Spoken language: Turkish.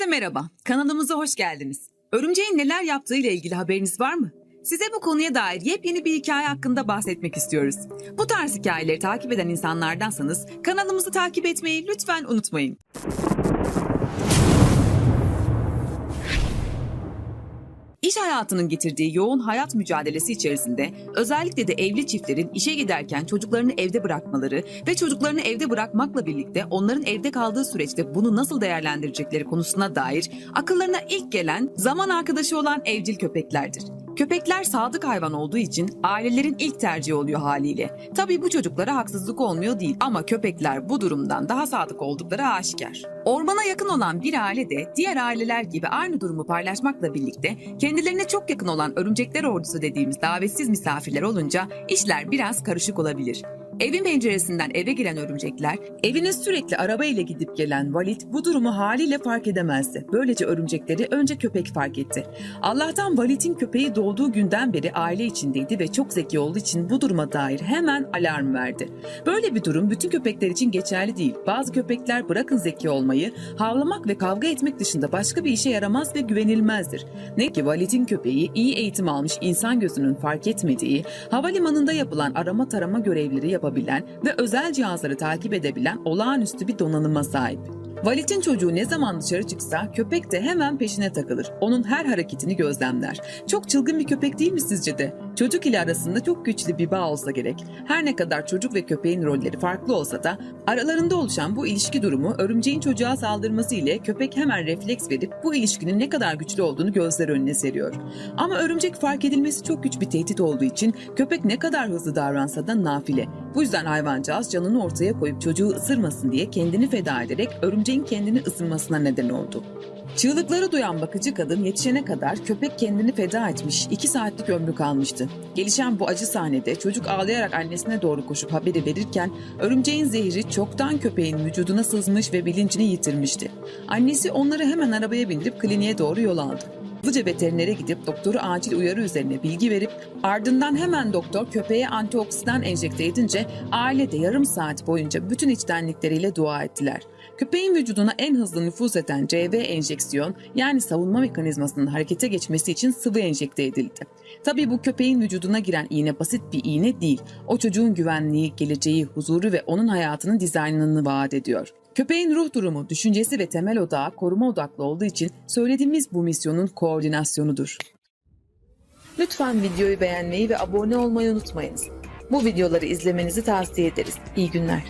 Herkese merhaba. Kanalımıza hoş geldiniz. Örümceğin neler yaptığı ile ilgili haberiniz var mı? Size bu konuya dair yepyeni bir hikaye hakkında bahsetmek istiyoruz. Bu tarz hikayeleri takip eden insanlardansanız kanalımızı takip etmeyi lütfen unutmayın. İş hayatının getirdiği yoğun hayat mücadelesi içerisinde özellikle de evli çiftlerin işe giderken çocuklarını evde bırakmaları ve çocuklarını evde bırakmakla birlikte onların evde kaldığı süreçte bunu nasıl değerlendirecekleri konusuna dair akıllarına ilk gelen zaman arkadaşı olan evcil köpeklerdir. Köpekler sadık hayvan olduğu için ailelerin ilk tercihi oluyor haliyle. Tabii bu çocuklara haksızlık olmuyor değil ama köpekler bu durumdan daha sadık oldukları aşikar. Ormana yakın olan bir aile de diğer aileler gibi aynı durumu paylaşmakla birlikte kendilerine çok yakın olan örümcekler ordusu dediğimiz davetsiz misafirler olunca işler biraz karışık olabilir. Evin penceresinden eve giren örümcekler, evine sürekli araba ile gidip gelen Valit bu durumu haliyle fark edemezdi. Böylece örümcekleri önce köpek fark etti. Allah'tan Valit'in köpeği doğduğu günden beri aile içindeydi ve çok zeki olduğu için bu duruma dair hemen alarm verdi. Böyle bir durum bütün köpekler için geçerli değil. Bazı köpekler bırakın zeki olmayı, havlamak ve kavga etmek dışında başka bir işe yaramaz ve güvenilmezdir. Ne ki Valit'in köpeği iyi eğitim almış insan gözünün fark etmediği, havalimanında yapılan arama tarama görevleri yapabilen ve özel cihazları takip edebilen olağanüstü bir donanıma sahip. Valit'in çocuğu ne zaman dışarı çıksa köpek de hemen peşine takılır. Onun her hareketini gözlemler. Çok çılgın bir köpek değil mi sizce de? Çocuk ile arasında çok güçlü bir bağ olsa gerek. Her ne kadar çocuk ve köpeğin rolleri farklı olsa da aralarında oluşan bu ilişki durumu örümceğin çocuğa saldırması ile köpek hemen refleks verip bu ilişkinin ne kadar güçlü olduğunu gözler önüne seriyor. Ama örümcek fark edilmesi çok güç bir tehdit olduğu için köpek ne kadar hızlı davransa da nafile. Bu yüzden hayvancağız canını ortaya koyup çocuğu ısırmasın diye kendini feda ederek örümceğin kendini ısırmasına neden oldu. Çığlıkları duyan bakıcı kadın yetişene kadar köpek kendini feda etmiş, iki saatlik ömrü kalmıştı. Gelişen bu acı sahnede çocuk ağlayarak annesine doğru koşup haberi verirken örümceğin zehri çoktan köpeğin vücuduna sızmış ve bilincini yitirmişti. Annesi onları hemen arabaya bindirip kliniğe doğru yol aldı. Hızlıca veterinere gidip doktoru acil uyarı üzerine bilgi verip ardından hemen doktor köpeğe antioksidan enjekte edince aile de yarım saat boyunca bütün içtenlikleriyle dua ettiler. Köpeğin vücuduna en hızlı nüfuz eden CV enjeksiyon yani savunma mekanizmasının harekete geçmesi için sıvı enjekte edildi. Tabii bu köpeğin vücuduna giren iğne basit bir iğne değil. O çocuğun güvenliği, geleceği, huzuru ve onun hayatının dizaynını vaat ediyor. Köpeğin ruh durumu, düşüncesi ve temel odağı koruma odaklı olduğu için söylediğimiz bu misyonun koordinasyonudur. Lütfen videoyu beğenmeyi ve abone olmayı unutmayınız. Bu videoları izlemenizi tavsiye ederiz. İyi günler.